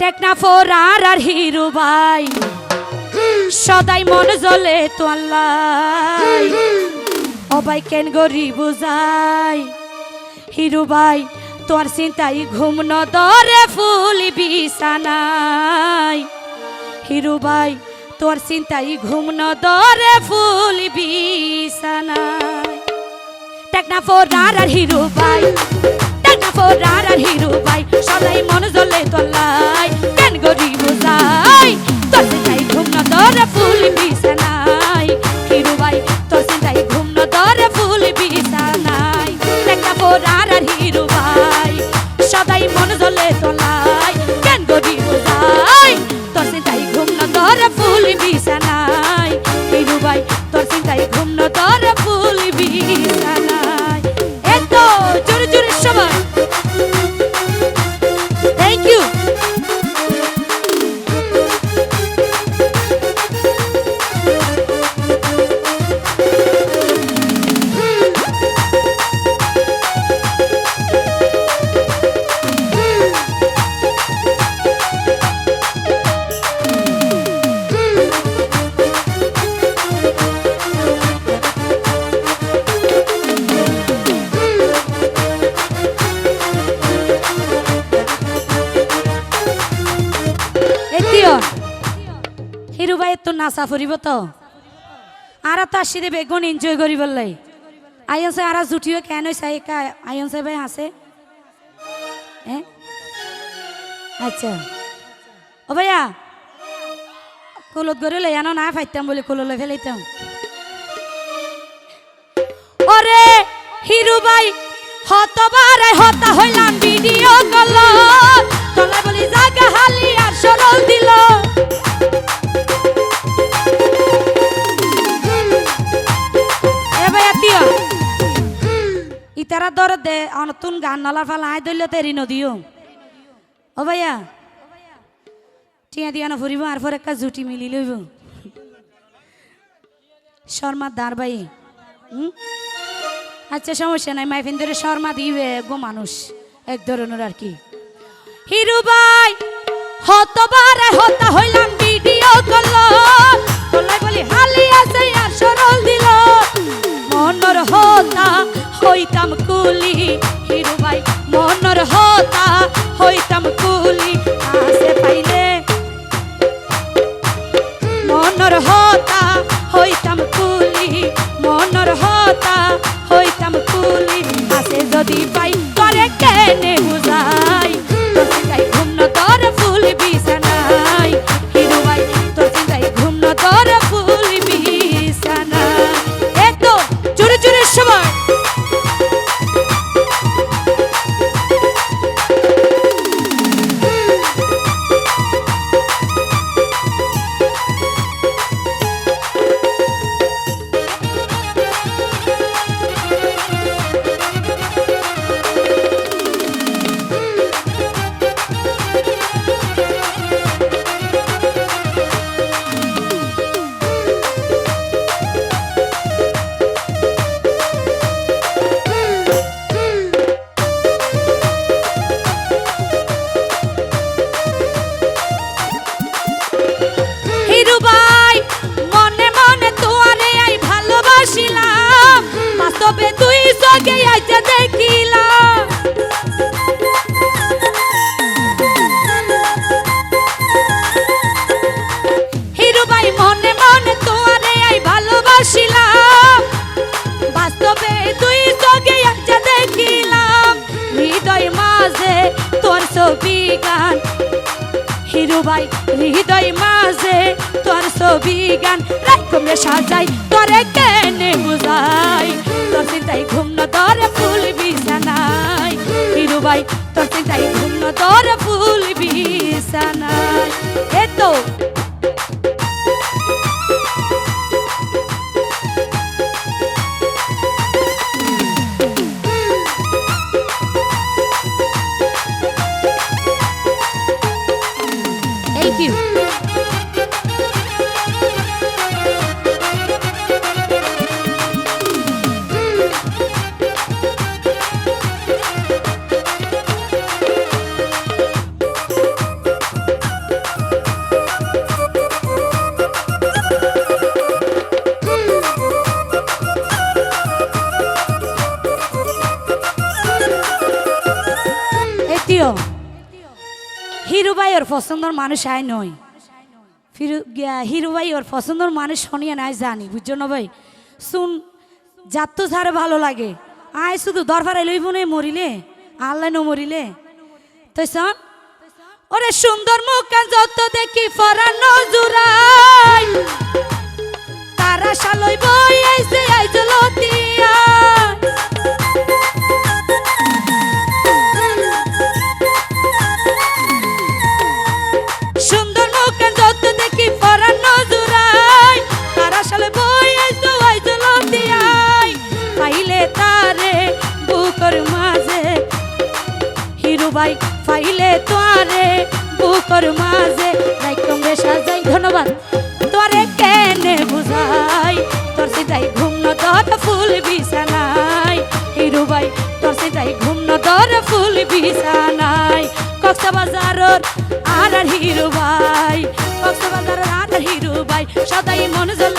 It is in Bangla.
টেকনা ফোরার আর হিরু ভাই। সদাই মন জ্বলে তো আল্লাহ অবাই কেন গরি বুঝাই? হিরু ভাই তোর চিন্তাই ঘুম নদরে ফুল বিছানাই হিরু ভাই তোর চিন্তাই ঘুম নদরে ফুল বিছানাই টেকনা ফোরার আর হিরু ভাই টেকনা ফোরার আর হিরু ভাই সদাই মন জ্বলে তোলাই হিরু তো নাচা ফুরিব তো? আর তো আসি দেবে বেগুন এনজয় করি বললাই আইন সে আর জুটিও কেন হয়েছে একা আইন সে ভাই হাসে আচ্ছা। ও ভাইয়া, কলত করে লই আনো, না ফাইতাম বলে কললে ফেলাইতাম। ওরে, হিরু ভাই, হতবারে হতা হইলাম ভিডিও কল তলা বলি, জাগা হালি আর সরল দিল। ইতারা দর দে অনতুন গান নলার ফালা আই দইল তেরি নদীও। ও ভাইয়া, টিয়া দিয়া না ফুরিব, আর পর একটা জুটি মিলি লইব। শর্মা দার ভাই আচ্ছা সমস্যা নাই, মাইফিন ধরে শর্মা দিবে, গো মানুষ, এক ধরনের আর কি। হিরু ভাই! কুলি। হিরু ভাই, মনর হতা হইতাম কুলি। আসে পাইলে মনর হতা হইতাম কুলি। মনর হতা হইতাম কুলি। আসে যদি পাই ভাই মনে মনে তোরে আই ভালোবাসিলাম বাস্তবে তুই তোর ছবি গান। হিরু ভাই তোর ছবি গান। সাজাই, তোরে কেনে বুঝাই? তোর চিন্তাই ঘুম ভাই তোর চিন্তাই ঘুম তোর ফুল বিছানাই এ Thank হিরু ভাই ওর পছন্দর মানুষ আয় নয় ফিরু গিয়া হিরু ভাই ওর পছন্দর মানুষ শনিয়া নাই জানি বুঝছ না ভাই শুন যার তো ছাড়ে ভালো লাগে আয় শুধু দরবারে লইব নে মরিলে আল্লাহ ন মরিলে তো শোন ওরে সুন্দর মুখ যত দেখি ফরানো জুরাই তারা শালই বই আইছে আইছে বুকর মাঝে। হিরু ভাই ফাইলে তোয়ারে, বুকর মাঝে। রাইকম সাজাই, ধন্যবাদ। তোরে কেনে বুঝাই? তোর সিটাই ঘুম তোর ফুল বিছানাই হিরু ভাই, তোর সিটাই ঘুম তোর ফুল বিছানাই কক্সবাজারর আর হিরু ভাই কক্সবাজারর আর হিরু সদাই মন জ্বলে